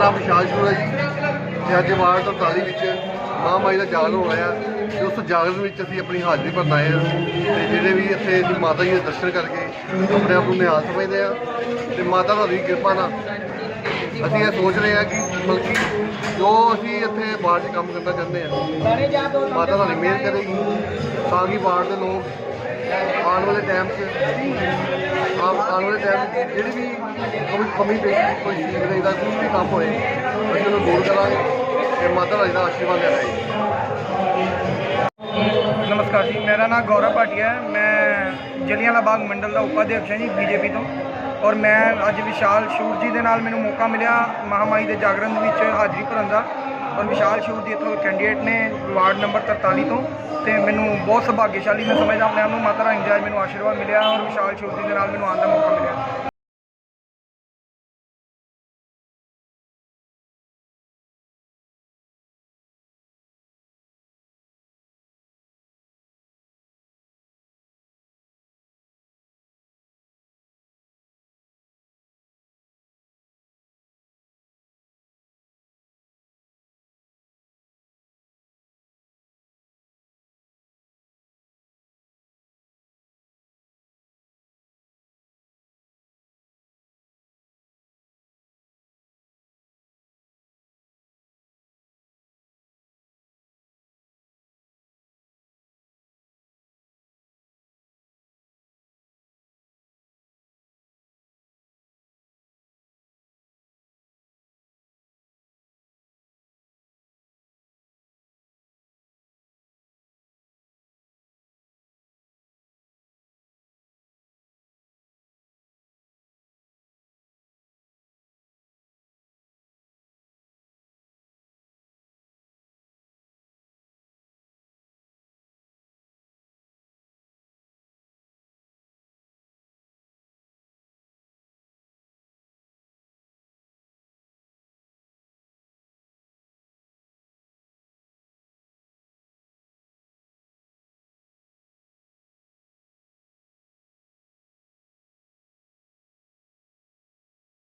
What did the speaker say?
ਨਾਮ ਵਿਸ਼ਾਲ ਸ਼ੂਰ ਹੈ ਜੀ। ਤੇ ਅੱਜ ਵਾਰਡ 43 ਵਿੱਚ ਮਹਾਮਾਈ ਦਾ ਜਾਗਰਣ ਹੋ ਰਿਹਾ ਤੇ ਉਸ ਜਾਗਰਣ ਵਿੱਚ ਅਸੀਂ ਆਪਣੀ ਹਾਜ਼ਰੀ ਭਰਨ ਆਏ ਹਾਂ। ਤੇ ਜਿਹੜੇ ਵੀ ਇੱਥੇ ਦੀ ਮਾਤਾ ਜੀ ਦੇ ਦਰਸ਼ਨ ਕਰਕੇ ਆਪਣੇ ਆਪ ਨੂੰ ਨਿਹਾਲ ਸਮਝਦੇ ਆ ਤੇ ਮਾਤਾ ਦੀ ਕਿਰਪਾ ਨਾਲ ਅਸੀਂ ਇਹ ਸੋਚ ਰਹੇ ਹਾਂ ਕਿ ਬਲਕਿ ਜੋ ਅਸੀਂ ਇੱਥੇ ਵਾਰਡ 'ਚ ਕੰਮ ਕਰਨਾ ਚਾਹੁੰਦੇ ਹਾਂ, ਮਾਤਾ ਦਾ ਮਿਹਰ ਕਰੇਗੀ। ਤਾਂ ਕਿ ਵਾਰਡ ਦੇ ਲੋਕ ਆਉਣ ਵਾਲੇ ਟਾਈਮ 'ਚ ਆਪ ਆਉਣ ਵਾਲੇ ਟਾਈਮ ਜਿਹੜੀ ਵੀ ਕੋਈ ਕਮੀ ਪੇਸ਼ੀ ਕੋਈ ਸੀਵਰੇਜ ਦਾ ਕੋਈ ਵੀ ਕੰਮ ਹੋਏ, ਅਸੀਂ ਉਹਨੂੰ ਦੂਰ ਕਰਾਂਗੇ ਤੇ ਮਾਤਾ ਰਾਣੀ ਦਾ ਆਸ਼ੀਰਵਾਦ ਲੈਣਾ ਹੈ ਨਮਸਕਾਰ ਜੀ, ਮੇਰਾ ਨਾਮ ਗੌਰਵ ਭਾਟੀਆ ਹੈ। ਮੈਂ ਜਲਿਆਂਵਾਲਾ ਬਾਗ ਮੰਡਲ ਦਾ ਉਪਾਧਿਅਕਸ਼ ਹਾਂ ਜੀ ਬੀਜੇਪੀ ਤੋਂ ਔਰ ਮੈਂ ਅੱਜ ਵਿਸ਼ਾਲ ਸ਼ੂਰ ਜੀ ਦੇ ਨਾਲ ਮੈਨੂੰ ਮੌਕਾ ਮਿਲਿਆ ਮਹਾਮਾਈ ਦੇ ਜਾਗਰਣ ਵਿੱਚ ਹਾਜ਼ਰੀ ਭਰਨ ਦਾ। ਔਰ ਵਿਸ਼ਾਲ ਸ਼ੂਰ ਜੀ ਇੱਥੋਂ ਕੈਂਡੀਡੇਟ ਨੇ ਵਾਰਡ ਨੰਬਰ 43 ਤੋਂ ਤੇ ਮੈਨੂੰ ਬਹੁਤ ਸੁਭਾਗਿਆਸ਼ਾਲੀ ਮੈਂ ਸਮਝਦਾ ਆਪਣੇ ਆਪ ਨੂੰ ਮਾਤਾ ਰਾਣੀ ਦਾ ਅੱਜ ਮੈਨੂੰ ਆਸ਼ੀਰਵਾਦ ਮਿਲਿਆ ਔਰ ਵਿਸ਼ਾਲ ਸ਼ੂਰ ਜੀ ਦੇ ਨਾਲ ਮੈਨੂੰ ਆਉਣ ਦਾ ਮੌਕਾ ਮਿਲਿਆ।